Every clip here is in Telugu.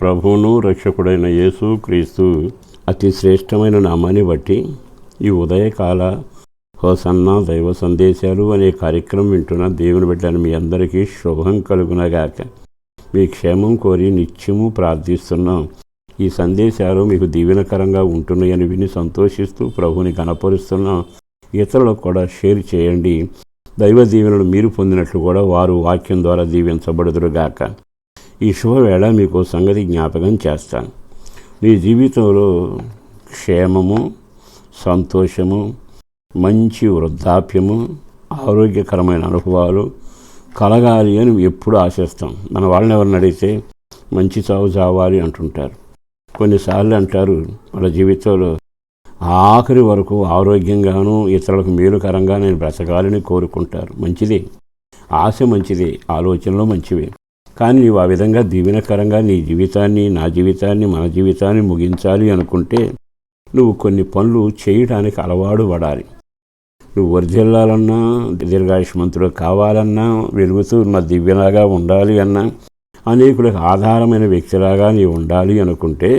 ప్రభువును రక్షకుడైన యేసు క్రీస్తు అతి శ్రేష్టమైన నామాన్ని బట్టి ఈ ఉదయకాల హోసన్న దైవ సందేశాలు అనే కార్యక్రమం వింటున్న దేవుని బిడ్డను మీ అందరికీ శుభం కలుగునగాక. మీ క్షేమం కోరి నిత్యము ప్రార్థిస్తున్నాం. ఈ సందేశాలు మీకు దీవెనకరంగా ఉంటున్నాయని విని సంతోషిస్తూ ప్రభుని కనపరుస్తున్నాం ఇతరులకు కూడా షేర్ చేయండి. దైవ దీవెనలు మీరు పొందినట్లు కూడా వారు వాక్యం ద్వారా దీవించబడుదురుగాక. ఈ శుభవేళ మీకు సంగతి జ్ఞాపకం చేస్తాను. నీ జీవితంలో క్షేమము సంతోషము మంచి వృద్ధాప్యము ఆరోగ్యకరమైన అనుభవాలు కలగాలి అని ఎప్పుడు ఆశిస్తాం. మన వాళ్ళని ఎవరిని అడిగితే మంచి చావు చావాలి అంటుంటారు. కొన్నిసార్లు అంటారు వాళ్ళ జీవితంలో ఆఖరి వరకు ఆరోగ్యంగాను ఇతరులకు మేలుకరంగా నేను బ్రతకాలని కోరుకుంటారు. మంచిదే. ఆశ మంచిదే. ఆలోచనలు మంచివే. కానీ నీవు ఆ విధంగా దీవెనకరంగా నీ జీవితాన్ని నా జీవితాన్ని మన జీవితాన్ని ముగించాలి అనుకుంటే నువ్వు కొన్ని పనులు చేయడానికి అలవాటు పడాలి. నువ్వు వర్ధిల్లాలన్నా దీర్ఘాయుష్మంతుడు కావాలన్నా వెలుగుతూ ఉన్న దివ్యలాగా ఉండాలి అన్నా అనేకులకు ఆధారమైన వ్యక్తిలాగా నీవు ఉండాలి అనుకుంటే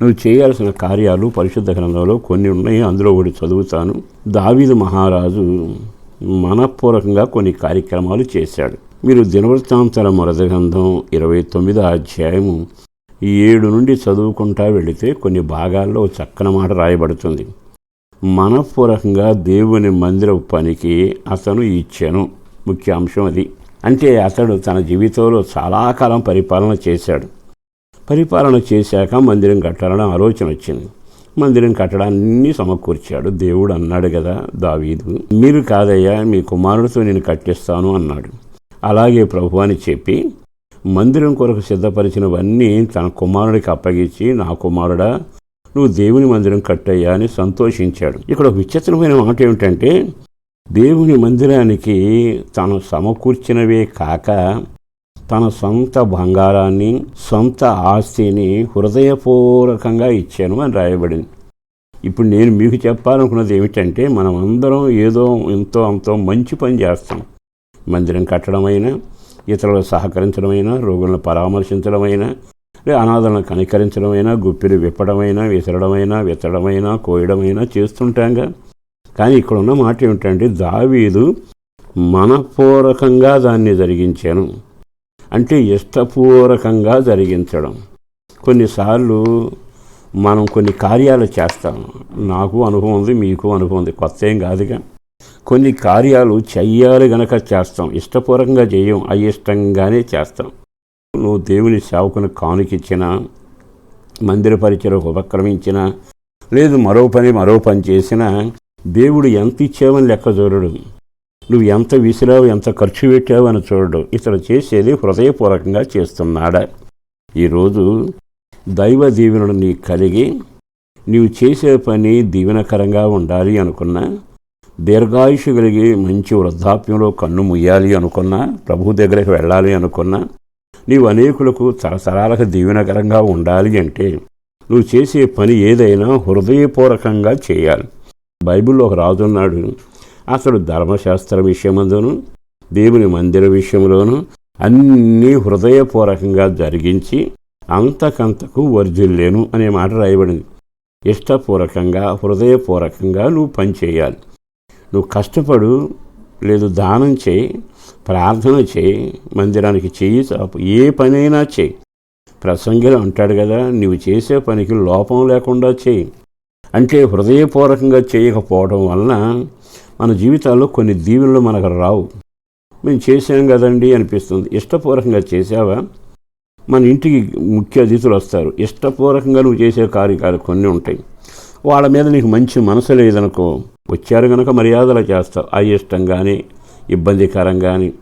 నువ్వు చేయాల్సిన కార్యాలు పరిశుద్ధ గ్రంథంలో కొన్ని ఉన్నాయి. అందులో ఒకటి చదువుతాను. దావీదు మహారాజు మనపూర్వకంగా కొన్ని కార్యక్రమాలు చేశాడు. మీరు దినవృత్తాంతర మొదటి గ్రంథం ఇరవై తొమ్మిదో అధ్యాయము ఏడు నుండి చదువుకుంటా వెళితే కొన్ని భాగాల్లో చక్కని మాట రాయబడుతుంది. మనపూర్వకంగా దేవుని మందిర పనికి అతను ఇచ్చాను. ముఖ్య అంశం అది. అంటే అతడు తన జీవితంలో చాలా కాలం పరిపాలన చేశాడు. పరిపాలన చేశాక మందిరం కట్టాలని ఆలోచన వచ్చింది. మందిరం కట్టడాన్ని సమకూర్చాడు. దేవుడు అన్నాడు కదా దావీదు మీరు కాదయ్యా మీ కుమారుడితో నేను కట్టిస్తాను అన్నాడు. అలాగే ప్రభు అని చెప్పి మందిరం కొరకు సిద్ధపరిచినవన్నీ తన కుమారుడికి అప్పగించి నా కుమారుడా నువ్వు దేవుని మందిరం కట్టయ్యా అని సంతోషించాడు. ఇక్కడ విచిత్రమైన మాట ఏమిటంటే దేవుని మందిరానికి తను సమకూర్చినవే కాక తన సొంత బంగారాన్ని సొంత ఆస్తిని హృదయపూర్వకంగా ఇచ్చాను అని రాయబడింది. ఇప్పుడు నేను మీకు చెప్పాలనుకున్నది ఏమిటంటే మనం అందరం ఏదో ఎంతో అంతో మంచి పని చేస్తాం మందిరం కట్టడమైనా ఇతరులకు సహకరించడమైనా రోగులను పరామర్శించడమైనా అనాథలను కనికరించడమైనా గుప్పిలు విప్పడమైనా విసరడమైనా విత్తడమైనా కోయడమైనా చేస్తుంటాంగా. కానీ ఇక్కడ ఉన్న మాట ఏమిటంటే దావీదు మనపూర్వకంగా దాన్ని జరిగించాను. అంటే ఇష్టపూర్వకంగా జరిగించడం. కొన్నిసార్లు మనం కొన్ని కార్యాలు చేస్తాం. నాకు అనుభవం ఉంది మీకు అనుభవం ఉంది. కొత్త ఏం కాదుగా. కొన్ని కార్యాలు చెయ్యాలి గనక చేస్తాం. ఇష్టపూర్వకంగా చేయం అయిష్టంగానే చేస్తాం. నువ్వు దేవుని సేవకుని కానుకిచ్చిన మందిర పరిచయకు ఉపక్రమించిన లేదు మరో పని మరో పని చేసినా దేవుడు ఎంత ఇచ్చావని లెక్క చూడడు. నువ్వు ఎంత విసిరావు ఎంత ఖర్చు పెట్టావు అని చూడడు. ఇతడు చేసేది హృదయపూర్వకంగా చేస్తున్నాడా. ఈరోజు దైవ దీవెనను నీకు కలిగి నీవు చేసే పని దీవెనకరంగా ఉండాలి అనుకున్నా దీర్ఘాయుషు కలిగి మంచి వృద్ధాప్యంలో కన్ను ముయ్యాలి అనుకున్నా ప్రభు దగ్గరికి వెళ్ళాలి అనుకున్నా నీవు అనేకులకు తరతరాలకు దీవెనకరంగా ఉండాలి అంటే నువ్వు చేసే పని ఏదైనా హృదయపూర్వకంగా చేయాలి. బైబిల్లో ఒక రాజున్నాడు అతడు ధర్మశాస్త్ర విషయమందును దేవుని మందిర విషయంలోనూ అన్నీ హృదయపూర్వకంగా జరిగించి అంతకంతకు వర్జిల్లేను అనే మాట రాయబడింది. ఇష్టపూర్వకంగా హృదయపూర్వకంగా నువ్వు పని చేయాలి. నువ్వు కష్టపడు లేదు దానం చేయి ప్రార్థన చేయి మందిరానికి చెయ్యి చాపు ఏ పనైనా చేయి. ప్రసంగిలో అంటాడు కదా నువ్వు చేసే పనికి లోపం లేకుండా చేయి. అంటే హృదయపూర్వకంగా చేయకపోవడం వలన మన జీవితాల్లో కొన్ని దీవెనలు మనకు రావు. మేము చేసాం కదండి అనిపిస్తుంది. ఇష్టపూర్వకంగా చేసావా మన ఇంటికి ముఖ్య అతిథులు వస్తారు. ఇష్టపూర్వకంగా నువ్వు చేసే కార్యకాలు కొన్ని ఉంటాయి. వాళ్ళ మీద నీకు మంచి మనసు లేదనుకో వచ్చారు కనుక మర్యాదలు చేస్తావు. అయిష్టంగానే ఇబ్బందికరంగానే.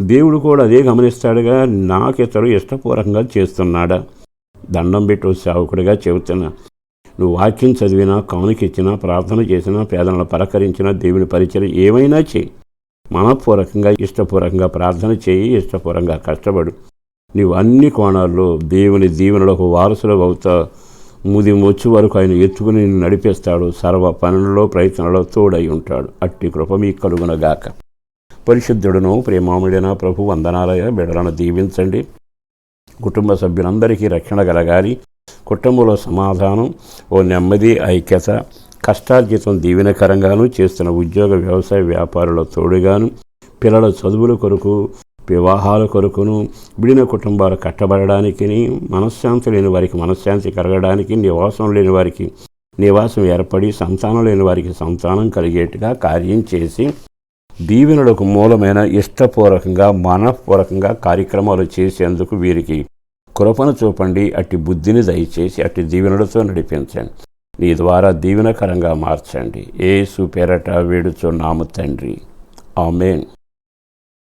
దేవుడు కూడా అదే గమనిస్తాడుగా నాకు ఇష్టపూర్వకంగా చేస్తున్నాడా? దండం పెట్టు సేవకుడిగా చెబుతున్నా. నువ్వు వాక్యం చదివినా కానుకిచ్చినా ప్రార్థన చేసినా పేదలను పలకరించినా దేవుని పరిచయం ఏమైనా చేయి. మనపూర్వకంగా ఇష్టపూర్వకంగా ప్రార్థన చేయి ఇష్టపూర్వకంగా కష్టపడు. నీవు అన్ని కోణాల్లో దేవుని దీవెనలకు వారసులు అవుతా ముదిం వచ్చే వరకు ఆయన ఎత్తుకుని నిన్ను నడిపేస్తాడు. సర్వ పనులలో ప్రయత్నంలో తోడై ఉంటాడు. అట్టి కృప మీకు కలుగునగాక పరిశుద్ధుడును ప్రేమాముడైన ప్రభు వందనాలయ బిడలను దీవించండి. కుటుంబ సభ్యులందరికీ రక్షణ కలగాలి. కుటుంబంలో సమాధానం ఓ నెమ్మది ఐక్యత కష్టార్జితం దీవెనకరంగాను చేస్తున్న ఉద్యోగ వ్యవసాయ వ్యాపారుల తోడుగాను పిల్లల చదువుల కొరకు వివాహాల కొరకును విడిన కుటుంబాలు కట్టబడడానికి మనశ్శాంతి లేని వారికి మనశ్శాంతి కలగడానికి నివాసం లేని వారికి నివాసం ఏర్పడి సంతానం లేని వారికి సంతానం కలిగేట్టుగా కార్యం చేసి దీవెనలకు మూలమైన ఇష్టపూర్వకంగా మనఃపూర్వకంగా కార్యక్రమాలు చేసేందుకు వీరికి కృపను చూపండి అట్టి బుద్ధిని దయచేసి అట్టి దీవెనలతో నడిపించండి. నీ ద్వారా దీవెనకరంగా మార్చండి. ఏ పేరట వేడుచున్నాము తండ్రి. ఆమెన్.